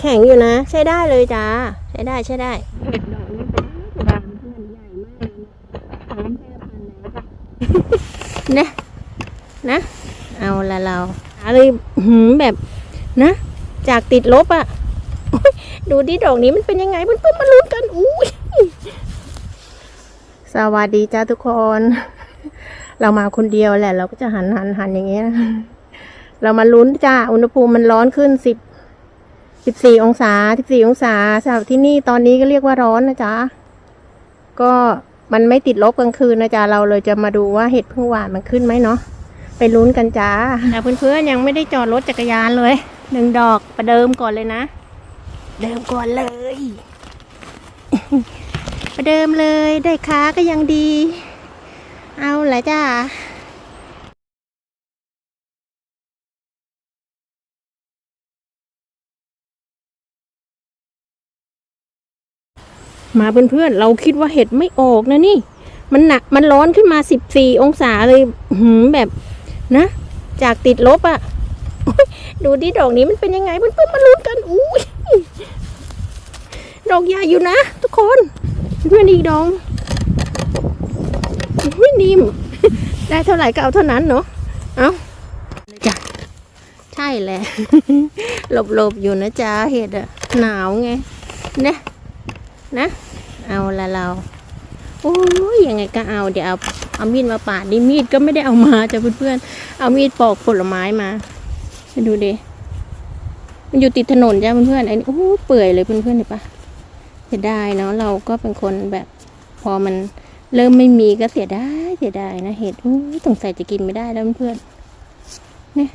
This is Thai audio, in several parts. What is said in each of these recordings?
แข็งอยู่นะ ใช้ได้เลยจ้าใช้ได้ใช้ได้เห็ดดอกนี้เป็นบานเพื่อนใหญ่มากเลยนะพร้อมแพร่พันธุ์แล้วค่ะนะนะ เอาละเราอะไรหืมแบบนะ จากติดลบอะโอ๊ยดูดิดอกนี้มันเป็นยังไงเพื่อนๆมาลุ้นกันอุ้ยสวัสดีจ้าทุกคน เรามาคนเดียวแหละ เราก็จะหันหันหันอย่างเงี้ยนะเรามาลุ้นจ้า อุณหภูมิมันร้อนขึ้นสิบ สิบสี่องศาสิบสี่องศาสำหรับที่นี่ตอนนี้ก็เรียกว่าร้อนนะจ๊ะ ก็มันไม่ติดลบกลางคืนนะจ๊ะ เราเลยจะมาดูว่าเห็ดพึ่งหวานมันขึ้นไหมเนาะ ไปลุ้นกันจ้าแต่เพื่อนๆยังไม่ได้จอดรถจักรยานเลย หนึ่งดอกประเดิมก่อนเลยนะ เดิมก่อนเลย ประเดิมเลยได้ค้าก็ยังดี เอาละจ้า มาเพื่อนๆเราคิดว่าเห็ดไม่ออกนะนี่ มันหนักมันร้อนขึ้นมาสิบสี่องศาเลยหืมแบบนะ จากติดลบอะ่ะดูดิดอกนี้มันเป็นยังไงเพื่อนๆมาลุ้นกันอุ้ยดอกใหญ่อยู่นะ ทุกคนเพื่อนอีกดอกอุ้ยนิ่มได้เท่าไหร่ก็เอาเท่านั้นเนาะเอาจ้ะใช่แหละหลบๆอยู่นะจ๊ะเห็ดอะหนาวไงเนี่ย นะ เอาละเราโอ้ยยังไงก็เอาเดี๋ยวเอาเอามีดมาปาดนี่มีดก็ไม่ได้เอามาจ้ะเพื่อนๆเอามีดปอกผลไม้มาดูดิมันอยู่ติดถนนจ้ะเพื่อนๆไอ้นี่โอ้เปื่อยเลยเพื่อนๆเห็นปะเสียดายเนาะเราก็เป็นคนแบบพอมันเริ่มไม่มีก็เสียดายเสียดายนะเห็ดอู้สงสัยจะกินไม่ได้แล้วเพื่อนๆเนี่ย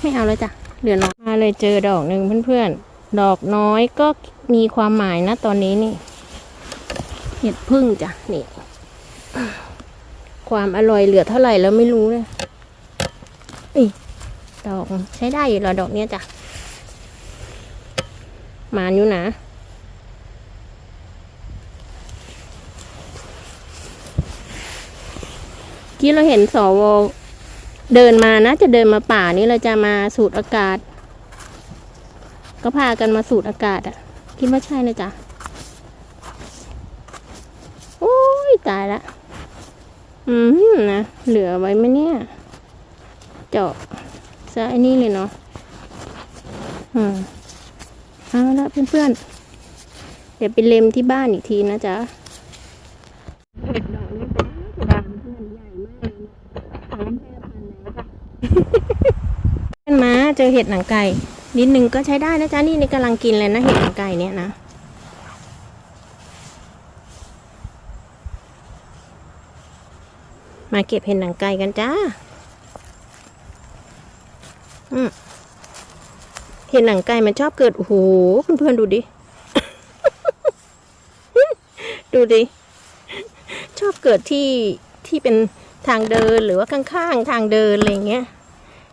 ไม่เอาแล้วจ้ะเหลือน้อยมาเลยเจอดอกหนึ่งเพื่อนๆ ดอกน้อยก็มีความหมายนะตอนนี้นี่ เห็ดพึ่งจ้ะนี่ ความอร่อยเหลือเท่าไหร่แล้วไม่รู้เลยอีดอกใช้ได้อยู่แล้วดอกเนี้ยจ้ะหมานอยู่นะกี้เราเห็นสวเดินมานะ จะเดินมาป่านี้เราจะมาสูดอากาศ ก็พากันมาสูดอากาศอะ่ะ คิดว่าใช่นะจ๊ะ โอ้ยตายละ อืมนะ เหลือไว้ไหมเนี่ย เจาะซะไอ้นี่เลยเนาะ อืม เอาละเพื่อนๆ เดี๋ยวไปเล็มที่บ้านอีกทีนะจ๊ะเห็ดดอกนี้เป็นบานเพื่อนใหญ่มากเลยนะพร้อมแพร่พันธุ์แล้วค่ะเพื่อนมาเจอเห็ดหนังไก่ นิดนึงก็ใช้ได้นะจ๊ะนี่นี่กำลังกินเลยนะเห็ดหนังไก่เนี่ยนะมาเก็บเห็ดหนังไก่กันจ้าเห็ดหนังไก่มันชอบเกิด โอ้โห เพื่อนๆดูดิ ดูดิ ชอบเกิดที่ที่เป็นทางเดินหรือว่าข้างๆ ทางเดินอะไรเงี้ย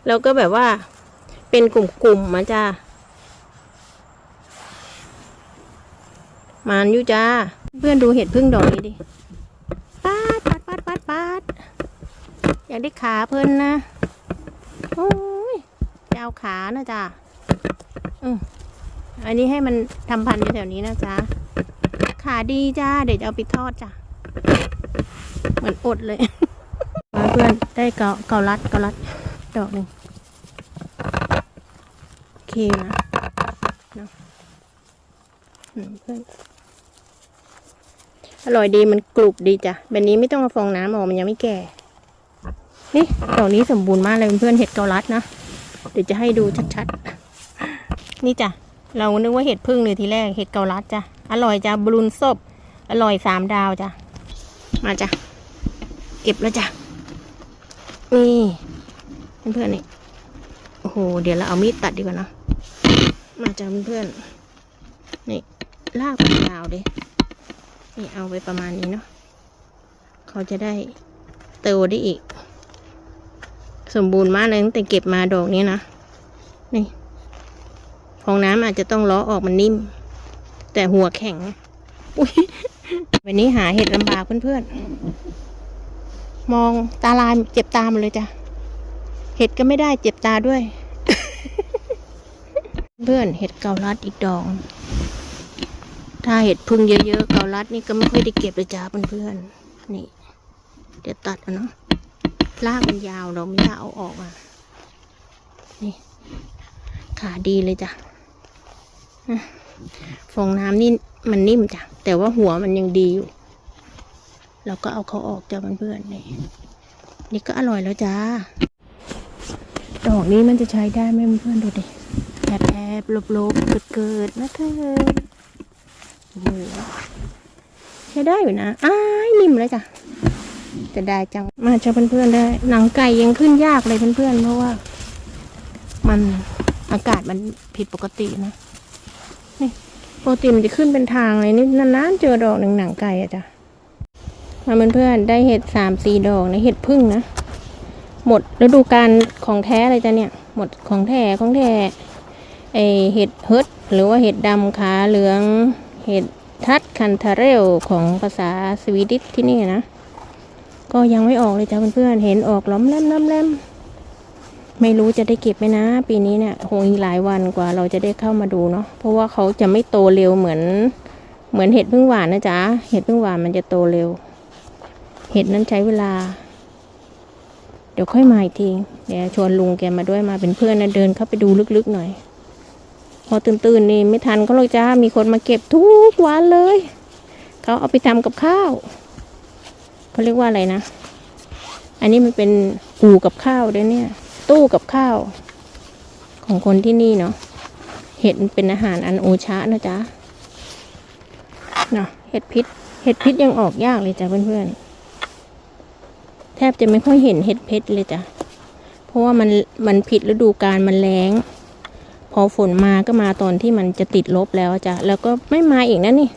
แล้วก็แบบว่า เป็นกลุ่มๆมาจ้ามันอยู่จ้า เพื่อนดูเห็ดพึ่งดอกนี้ดิปาดปาดปาดปาดปาดอยากได้ขาเพิ่นนะโอ้ยจะเอาขานะจ้าอืมอันนี้ให้มันทำพันธุ์อยู่แถวนี้นะจ้าขาดีจ้า เดี๋ยวจะเอาไปทอดจ้าเหมือนอดเลย มาเพื่อนได้เกาเกาลัดเกาลัดดอกหนึ่ง นะเนาะอืมเพื่อนอร่อยดีมันกรุบดีจ้ะแบบนี้ไม่ต้องเอาฟองน้ำออกมันยังไม่แก่ นี่ดอกนี้สมบูรณ์มากเลยเพื่อนเห็ดเกาลัดนะ เดี๋ยวจะให้ดูชัดๆ นี่จ้ะ เรานึกว่าเห็ดพึ่งเลยทีแรก เห็ดเกาลัดจ้ะ อร่อยจ้ะบรูนซบ อร่อยสามดาวจ้ะ มาจ้ะ เก็บแล้วจ้ะ นี่ เพื่อนๆนี่ โอ้โห เดี๋ยวเราเอามีดตัดดีกว่าเนะ มาจ้ะเพื่อนๆนี่ลากมันยาวดินี่เอาไปประมาณนี้เนาะเขาจะได้เติได้อีก สมบูรณ์มากเลยตั้งแต่เก็บมาดอกนี้นะนี่ฟองน้ำอาจจะต้องล้อออกมันนิ่ม แต่หัวแข็งอุ้ยวันนี้หาเห็ดลำบากเพื่อนๆ มองตาลายเจ็บตาหมดเลยจ้ะ เห็ดก็ไม่ได้เจ็บตาด้วย เพื่อนเห็ดเกาลัดอีกดอกถ้าเห็ดพึ่งเยอะๆเกาลัดนี่ก็ไม่ค่อยได้เก็บเลยจ้าเพื่อนๆนี่ เดี๋ยวตัดเอาเนาะลากมันยาวเราไม่อยาเอาออกอะ นี่ ขาดีเลยจ้ะฟองน้ำนี่มันนิ่มจ้ะ แต่ว่าหัวมันยังดีอยู่ เราก็เอาเขาออกจ้ะเพื่อนๆนี่ นี่ก็อร่อยแล้วจ้า ดอกนี้มันจะใช้ได้ไหมเพื่อนๆดูดิ แอบแอบๆลบๆเกิดเกิดๆนะเธอโอ้โหใช้ได้อยู่นะอ้ายนิ่มเลยจ้ะจะได้จังมาเจ้าเพื่อนๆได้ หนังไก่ยังขึ้นยากเลยเพื่อนๆเพราะว่า มันอากาศมันผิดปกตินะนี่ปกติมันจะขึ้นเป็นทางเลยนี่นานๆเจอดอกหนึ่งหนังไก่อะจ้ะมาเพื่อนๆได้เห็ดสามสี่ดอกในเห็ดพึ่งนะหมดฤดูกาลของแท้เลยจ้ะเนี่ย หมดของแท้ของแท้ ไอเห็ดเฮิดหรือว่าเห็ดดำขาเหลือง เห็ดทัดคันทาเรลของภาษาสวีดิชที่นี่นะ ก็ยังไม่ออกเลยจ้ะเพื่อนๆเห็นออกล้อมแลมล้อมแลมไม่รู้จะได้เก็บไหมนะ ปีนี้เนี่ยคงอีกหลายวันกว่าเราจะได้เข้ามาดูเนาะเพราะว่าเขาจะไม่โตเร็วเหมือน เหมือนเห็ดพึ่งหวานนะจ๊ะเห็ดพึ่งหวานมันจะโตเร็ว เห็ดนั้นใช้เวลา เดี๋ยวค่อยมาอีกทีเดี๋ยวชวนลุงแกมาด้วยมาเป็นเพื่อนนะเดินเข้าไปดูลึกๆหน่อย พอตื่นๆนี่ไม่ทันเขาเลยจ้า มีคนมาเก็บทุกวันเลย เขาเอาไปทำกับข้าวเขาเรียกว่าอะไรนะ อันนี้มันเป็นอู่กับข้าวด้วยเนี่ย ตู้กับข้าว ของคนที่นี่เนาะ เห็ดเป็นอาหารอันโอชะนะจ๊ะเนาะเห็ดพิษ เห็ดพิษยังออกยากเลยจ้ะเพื่อนๆ แทบจะไม่ค่อยเห็นเห็ดเพชรเลยจ้ะ เพราะว่ามันมันผิดฤดูกาลมันแรง อฝนมาก็มาตอนที่มันจะติดลบแล้วจ้ะ แล้วก็ไม่มาอีกนะนี่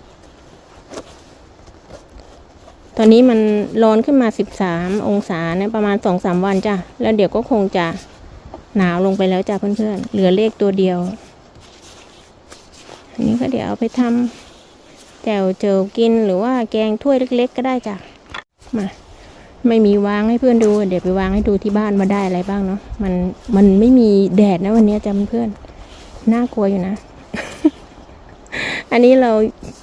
ตอนนี้มันร้อนขึ้นมาสิบสามองศาเนี่ยประมาณสองสามวันจ้ะ แล้วเดี๋ยวก็คงจะหนาวลงไปแล้วจ้ะเพื่อนๆ เหลือเลขตัวเดียว อันนี้ก็เดี๋ยวเอาไปทำแจ่วเจอกินหรือว่าแกงถ้วยเล็ก ๆ ก็ได้จ้ะ มาไม่มีวางให้เพื่อนดู เดี๋ยวไปวางให้ดูที่บ้านมาได้อะไรบ้างเนาะมันมันไม่มีแดดนะวันนี้จ้ะเพื่อนๆ น่ากลัวอยู่นะ อันนี้เรา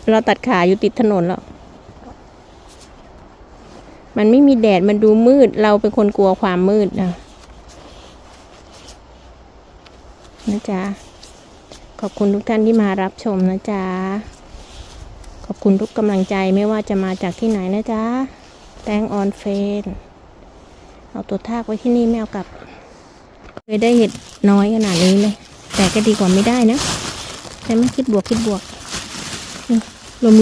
เราตัดขาอยู่ติดถนนแล้วมันไม่มีแดดมันดูมืด เราเป็นคนกลัวความมืดนะนะจ๊ะ ขอบคุณทุกท่านที่มารับชมนะจ๊ะ ขอบคุณทุกกำลังใจไม่ว่าจะมาจากที่ไหนนะจ๊ะ แตงออนเฟน เอาตัวทากไว้ที่นี่ไม่เอากลับ เคยได้เห็ดน้อยขนาดนี้เลย แต่ก็ดีกว่าไม่ได้นะใช่ไหมคิดบวกคิดบวก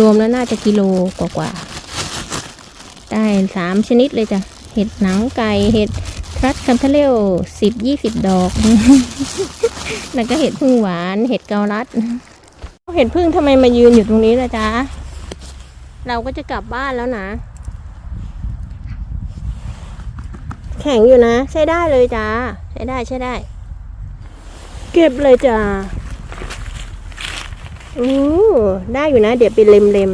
รวมๆแล้วน่าจะกิโลกว่าๆ ได้สามชนิดเลยจ้ะ เห็ดหนังไก่ เห็ดทรัสคันทะเลวสิบยี่สิบดอก แล้วก็เห็ดพึ่งหวาน เห็ดเกาลัด เห็ดพึ่งทำไมมายืนอยู่ตรงนี้ล่ะจ๊ะ เราก็จะกลับบ้านแล้วนะ แข็งอยู่นะ ใช้ได้เลยจ้า ใช้ได้ใช้ได้ เก็บเลยจ้าอู้ได้อยู่นะ เดี๋ยวไปเล็มเล็ม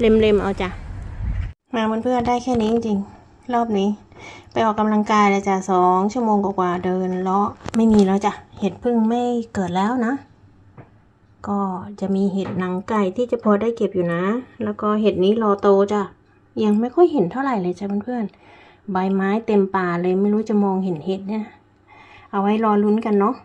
เล็มเล็มเอาจ้ะ มาเพื่อนๆได้แค่นี้จริงๆ รอบนี้ ไปออกกำลังกายเลยจ้ะสองชั่วโมงกว่าเดินเลาะไม่มีแล้วจ้ะ เห็ดพึ่งไม่เกิดแล้วนะ ก็จะมีเห็ดหนังไก่ที่จะพอได้เก็บอยู่นะ แล้วก็เห็ดนี้รอโตจ้ะ ยังไม่ค่อยเห็นเท่าไหร่เลยจ้ะเพื่อนๆ ใบไม้เต็มป่าเลยไม่รู้จะมองเห็นเห็ดเนี่ย เอาไว้รอลุ้นกันเนาะ